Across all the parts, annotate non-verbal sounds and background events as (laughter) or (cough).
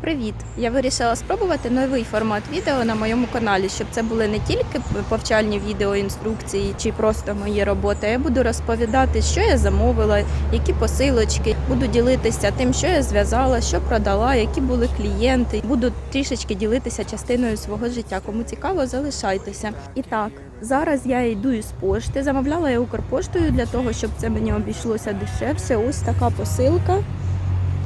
Привіт! Я вирішила спробувати новий формат відео на моєму каналі, щоб це були не тільки повчальні відео, інструкції чи просто мої роботи. Я буду розповідати, що я замовила, які посилочки, буду ділитися тим, що я зв'язала, що продала, які були клієнти. Буду трішечки ділитися частиною свого життя. Кому цікаво, залишайтеся. І так, зараз я йду із пошти. Замовляла я Укрпоштою для того, щоб це мені обійшлося дешевше. Ось така посилка.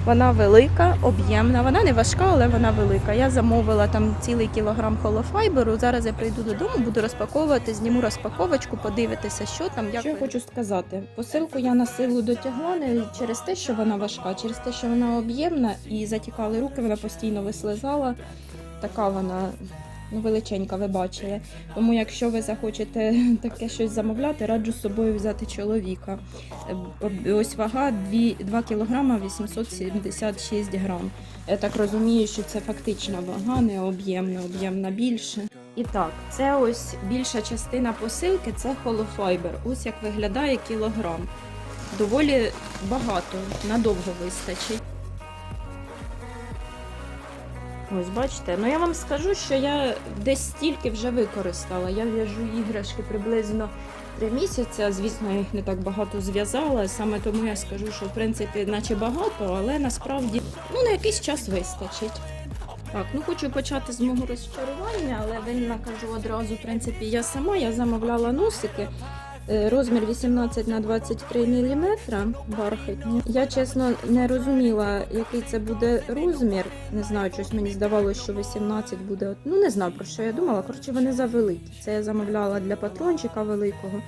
Вона велика, об'ємна. Вона не важка, але вона велика. Я замовила там цілий кілограм холофайберу. Зараз я прийду додому, буду розпаковувати, зніму розпаковочку, подивитися, що там. Як Що я хочу сказати? Посилку я на силу дотягла не через те, що вона важка, через те, що вона об'ємна і затікали руки, вона постійно вислизала. Така вона ну, величенька, ви бачили. Тому, якщо ви захочете (laughs) таке щось замовляти, раджу з собою взяти чоловіка. Е, Ось вага 2, 2 кг 876 грам. Я так розумію, що це фактична вага, не об'ємна, об'ємна більше. І так, це ось більша частина посилки це холофайбер. Ось як виглядає кілограм. Доволі багато, надовго вистачить. Ось бачите, ну я вам скажу, що я десь стільки вже використала. Я в'яжу іграшки приблизно три місяці. Звісно, я їх не так багато зв'язала. Саме тому я скажу, що в принципі, наче багато, але насправді ну, на якийсь час вистачить. Так, ну хочу почати з мого розчарування, але винна кажу одразу, в принципі, я сама я замовляла носики. Е, Розмір 18 на 23 мм бархатні. Я чесно не розуміла, який це буде розмір. Не знаю, щось мені здавалося, що 18 буде. Ну не знаю про що я думала. Коротше, вони завеликі. Це я замовляла для патрончика великого.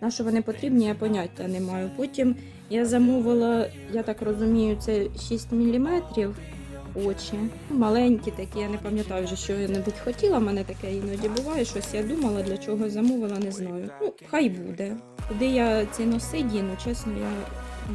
На що вони потрібні, я поняття не маю. Потім я замовила, я так розумію, це 6 мм очі. Маленькі такі, я не пам'ятаю вже, що я небудь хотіла. мене таке іноді буває. Щось я думала, для чого замовила, не знаю. Ну, хай буде. Куди я ці носи діну, чесно, я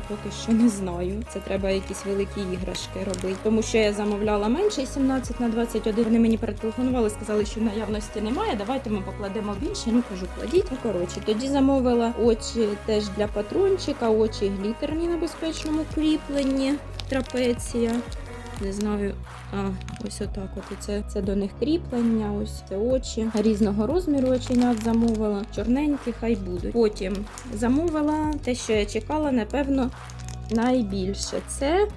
поки що не знаю. Це треба якісь великі іграшки робити. Тому що я замовляла менше 17 на 21. Вони мені перетелефонували, сказали, що наявності немає. Давайте ми покладемо більше. Ну кажу, кладіть. Ну коротше, тоді замовила очі теж для патрончика, очі глітерні на безпечному кріпленні, трапеція. Не знаю, а ось отак. От це, це до них кріплення, ось це очі різного розміру оченят замовила. Чорненькі, хай будуть. Потім замовила те, що я чекала, напевно, найбільше. Це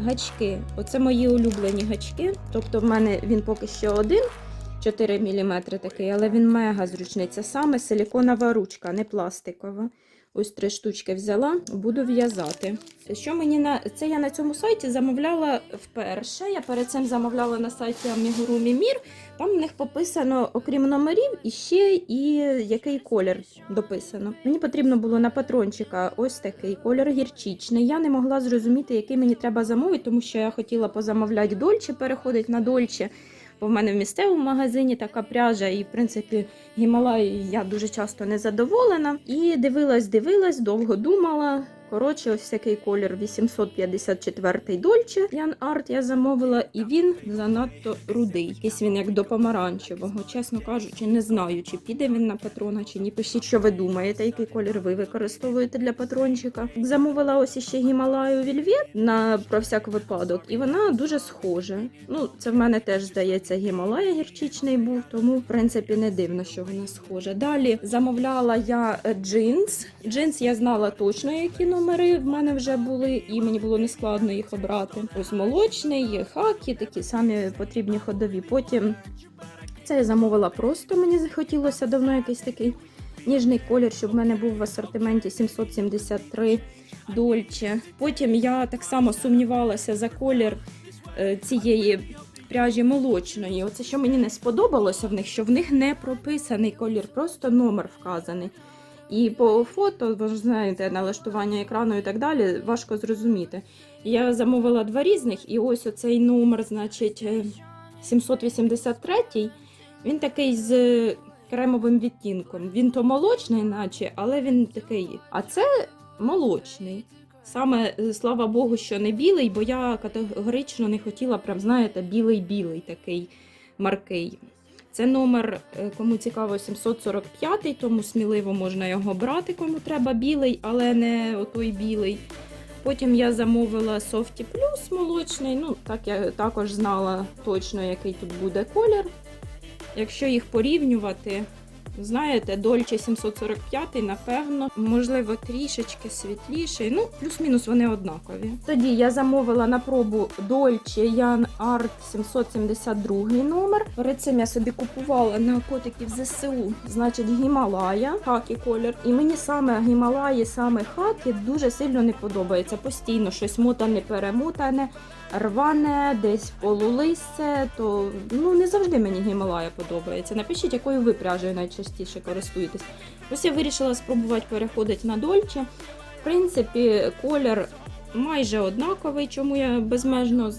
гачки. Оце мої улюблені гачки. Тобто, в мене він поки що один. 4 мм такий, але він мега зручний. Це саме силіконова ручка, не пластикова. Ось три штучки взяла, буду в'язати. Що мені на це я на цьому сайті замовляла вперше. Я перед цим замовляла на сайті Amigurumi Мімір. Там в них пописано, окрім номерів, і ще і який колір дописано. Мені потрібно було на патрончика ось такий колір гірчичний. Я не могла зрозуміти, який мені треба замовити, тому що я хотіла позамовляти дольче, переходить на дольче. Бо в мене в місцевому магазині така пряжа, і в принципі Гімалаї я дуже часто не задоволена. І дивилась, дивилась, довго думала. Коротше, ось такий колір 854 Дольче Ян Арт я замовила, і він занадто рудий. Якийсь він як до помаранчевого. Чесно кажучи, не знаю, чи піде він на патрона, чи ні. Пишіть, що ви думаєте, який колір ви використовуєте для патрончика. Замовила ось іще Гімалаю Вільвет на про всяк випадок, і вона дуже схожа. Ну, це в мене теж здається Гімалая гірчичний був, тому в принципі не дивно, що вона схожа. Далі замовляла я е, джинс. Джинс я знала точно, які номери в мене вже були, і мені було нескладно їх обрати. Ось молочний, хакі, такі самі потрібні ходові. Потім це я замовила просто. Мені захотілося давно якийсь такий ніжний колір, щоб в мене був в асортименті 773 дольче. Потім я так само сумнівалася за колір е, цієї пряжі молочної. Оце що мені не сподобалося в них, що в них не прописаний колір, просто номер вказаний. І по фото, ви ж знаєте, налаштування екрану і так далі, важко зрозуміти. Я замовила два різних, і ось оцей номер, значить, е, 783, він такий з кремовим відтінком. Він то молочний, наче, але він такий. А це молочний. Саме е, слава Богу, що не білий, бо я категорично не хотіла, прям, знаєте, білий-білий такий маркий. Це номер, е, кому цікаво, 745, тому сміливо можна його брати, кому треба білий, але не отой білий. Потім я замовила Softy Plus молочний. Ну, так я також знала точно, який тут буде колір. Якщо їх порівнювати, знаєте, Dolce 745, напевно, можливо, трішечки світліший. Ну, плюс-мінус вони однакові. Тоді я замовила на пробу Dolce Young Art 772 номер. Перед цим я собі купувала на котиків ЗСУ, значить, Гімалая, хакі колір. І мені саме Гімалаї, саме хакі дуже сильно не подобається. Постійно щось мотане, перемотане рване, десь полулисце, то ну не завжди мені Гімалая подобається. Напишіть, якою ви пряжею найчастіше користуєтесь. Ось я вирішила спробувати переходити на дольче. В принципі, колір майже однаковий, чому я безмежно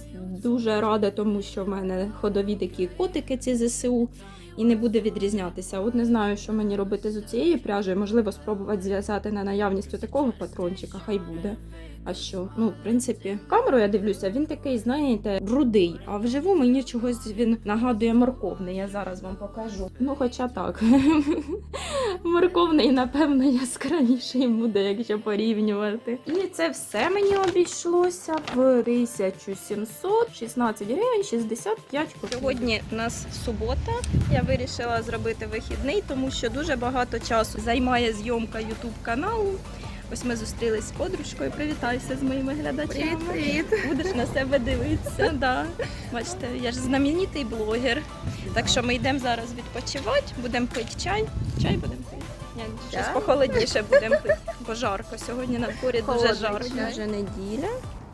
дуже рада, тому що в мене ходові такі котики ці ЗСУ. І не буде відрізнятися. От не знаю, що мені робити з цією пряжею. Можливо, спробувати зв'язати на наявність такого патрончика, хай буде. А що? Ну, в принципі, камеру я дивлюся, він такий, знаєте, рудий. А вживу мені чогось він нагадує морковний. Я зараз вам покажу. Ну, хоча так. (laughs) Морковний, напевно, яскравіший буде, якщо порівнювати. І це все мені обійшлося в 1716 гривень 65 копійок. Сьогодні у нас субота. Я вирішила зробити вихідний, тому що дуже багато часу займає зйомка YouTube каналу. Ось ми зустрілись з подружкою. Привітайся з моїми глядачами. Привіт. Будеш на себе дивитися. Да. Бачите, я ж знаменитий блогер. Так що ми йдемо зараз відпочивати, будемо пити чай. Чай будемо пити. Ні, щось похолодніше будемо пити, бо жарко. Сьогодні на дворі дуже жарко. Вже неділя.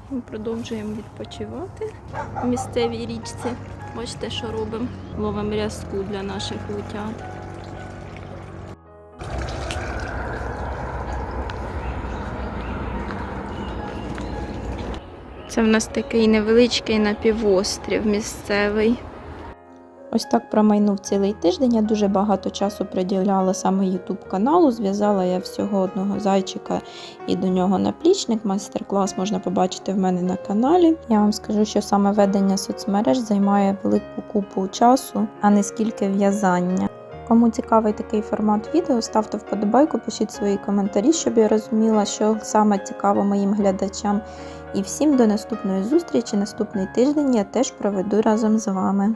Ми продовжуємо відпочивати в місцевій річці. Бачите, що робимо? Ловимо рязку для наших утят. Це в нас такий невеличкий напівострів місцевий. Ось так промайнув цілий тиждень. Я дуже багато часу приділяла саме YouTube каналу. Зв'язала я всього одного зайчика і до нього наплічник. Майстер-клас можна побачити в мене на каналі. Я вам скажу, що саме ведення соцмереж займає велику купу часу, а не скільки в'язання. Кому цікавий такий формат відео, ставте вподобайку, пишіть свої коментарі, щоб я розуміла, що саме цікаво моїм глядачам. І всім до наступної зустрічі. Наступний тиждень я теж проведу разом з вами.